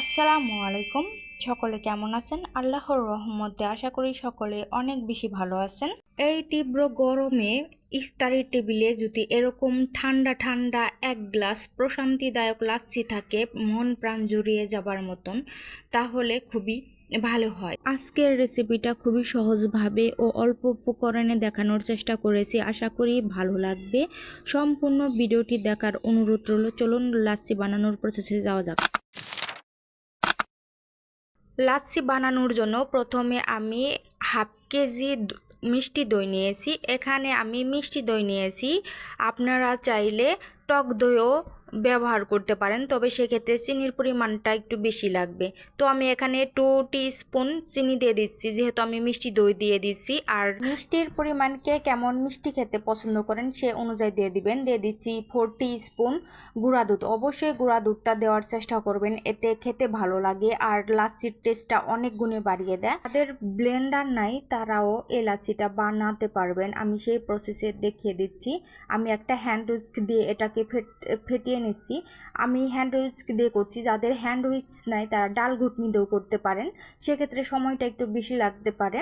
আসসালামু আলাইকুম। সকলে কেমন আছেন? আল্লাহর রহমতে আশা করি সকলে অনেক বেশি ভালো আছেন। এই তীব্র গরমে ইফতারি টেবিলে যদি এরকম ঠান্ডা ঠান্ডা এক গ্লাস প্রশান্তিদায়ক লাচ্ছি থাকে, মন প্রাণ জুড়িয়ে যাবার মতন, তাহলে খুবই ভালো হয়। আজকের রেসিপিটা খুবই সহজভাবে ও অল্প উপকরণে দেখানোর চেষ্টা করেছি। আশা করি ভালো লাগবে। সম্পূর্ণ ভিডিওটি দেখার অনুরোধ রইল। চলুন লাচ্ছি বানানোর প্রসেসে যাওয়া যাক। লাচ্ছি বানানোর জন্য প্রথমে আমি হাফ কেজি মিষ্টি দই নিয়েছি। এখানে আমি মিষ্টি দই নিয়েছি। আপনারা চাইলে টক দইও ব্যবহার করতে পারেন, তবে সেক্ষেত্রে চিনির পরিমাণটা একটু বেশি লাগবে। তো আমি এখানে টু স্পুন চিনি দিয়ে দিচ্ছি, যেহেতু আমি মিষ্টি দই দিয়ে দিচ্ছি। আর মিষ্টির পরিমাণকে কেমন মিষ্টি খেতে পছন্দ করেন সে অনুযায়ী দিয়ে দিবেন। দিয়ে দিচ্ছি ফোর স্পুন গুঁড়া দুধ। অবশ্যই গুঁড়া দুধটা দেওয়ার চেষ্টা করবেন, এতে খেতে ভালো লাগে। আর লাচ্ছির টেস্টটা অনেক গুণে বাড়িয়ে দেয়। তাদের ব্লেন্ডার নাই, তারাও এই লাচ্ছিটা বানাতে পারবেন। আমি সেই প্রসেসে দেখিয়ে দিচ্ছি। আমি একটা হ্যান্ড দিয়ে এটাকে ফেট ফেটিয়ে নিচ্ছি আমি হ্যান্ড উইস্ক দিয়ে করছি। যাদের হ্যান্ড উইস্ক নাই, তারা ডাল ঘুটনি দিয়েও করতে পারেন। সেক্ষেত্রে সময়টা একটু বেশি লাগতে পারে।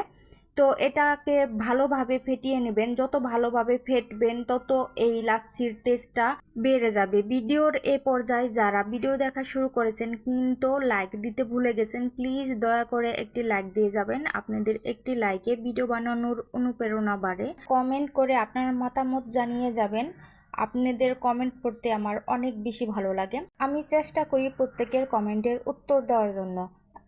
তো এটাকে ভালোভাবে ফেটিয়ে নেবেন। যত ভালোভাবে ফেটবেন, তত এই লাচ্ছির টেস্টটা বেড়ে যাবে। ভিডিওর এ পর্যায়ে যারা ভিডিও দেখা শুরু করেছেন, কিন্তু লাইক দিতে ভুলে গেছেন প্লিজ দয়া করে একটি লাইক দিয়ে যাবেন। আপনাদের একটি লাইকে ভিডিও বানানোর অনুপ্রেরণা বাড়ে। কমেন্ট করে আপনার মতামত জানিয়ে যাবেন। আপনাদের কমেন্ট পড়তে আমার অনেক বেশি ভালো লাগে। আমি চেষ্টা করি প্রত্যেকের কমেন্টের উত্তর দেওয়ার জন্য।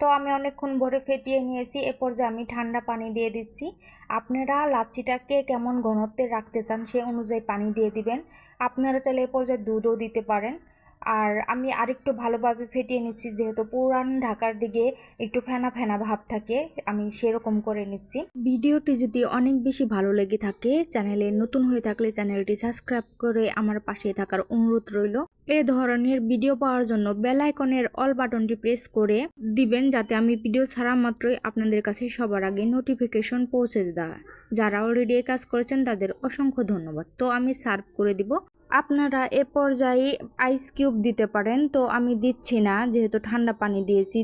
তো আমি অনেকক্ষণ ভরে ফেটিয়ে নিয়েছি, এ পর্যায়ে আমি ঠান্ডা পানি দিয়ে দিচ্ছি। আপনারা লাচ্ছিটাকে কেমন ঘনত্বে রাখতে চান সে অনুযায়ী পানি দিয়ে দিবেন। আপনারা চাইলে এ পর্যায়ে দুধও দিতে পারেন। আর আমি আরেকটু ভালোভাবে ফেটিয়ে নিচ্ছি, যেহেতু পুরান ঢাকার দিকে একটু ফেনা ফেনা ভাব থাকে, আমি সেরকম করে নিচ্ছি। ভিডিওটি যদি অনেক বেশি ভালো লেগে থাকে, চ্যানেলে নতুন হয়ে থাকলে চ্যানেলটি সাবস্ক্রাইব করে আমার পাশে থাকার অনুরোধ রইল। এ ধরনের ভিডিও পাওয়ার জন্য বেল আইকনের অল বাটনটি প্রেস করে দিবেন, যাতে আমি ভিডিও ছাড়া মাত্রই আপনাদের কাছে সবার আগে নোটিফিকেশন পৌঁছে দেয়। যারা অলরেডি কাজ করেছেন, তাদের অসংখ্য ধন্যবাদ। তো আমি সার্ভ করে দিব। আপনারা এ পর্যায়ে আইস কিউব দিতে পারেন। তো আমি দিচ্ছি না, যেহেতু ঠান্ডা পানি দিয়েছি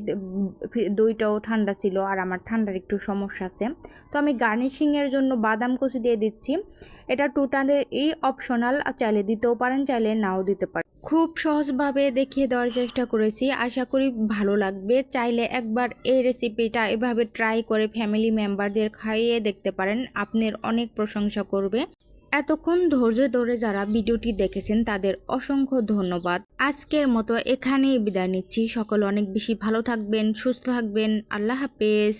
দইটাও ঠান্ডা ছিল আর আমার ঠান্ডার একটু সমস্যা আছে। তো আমি গার্নিশিংয়ের জন্য বাদাম কুচি দিয়ে দিচ্ছি। এটা টোটালি এই অপশনাল চাইলে দিতেও পারেন, চাইলে নাও দিতে পারেন। খুব সহজভাবে দেখিয়ে দেওয়ার চেষ্টা করেছি। আশা করি ভালো লাগবে। চাইলে একবার এই রেসিপিটা এভাবে ট্রাই করে ফ্যামিলি মেম্বারদের খাইয়ে দেখতে পারেন। আপনার অনেক প্রশংসা করবে। এতক্ষণ ধৈর্য ধরে যারা ভিডিওটি দেখেছেন, তাদের অসংখ্য ধন্যবাদ। আজকের মতো এখানেই বিদায় নিচ্ছি। সকল অনেক বেশি ভালো থাকবেন, সুস্থ থাকবেন। আল্লাহ হাফেজ।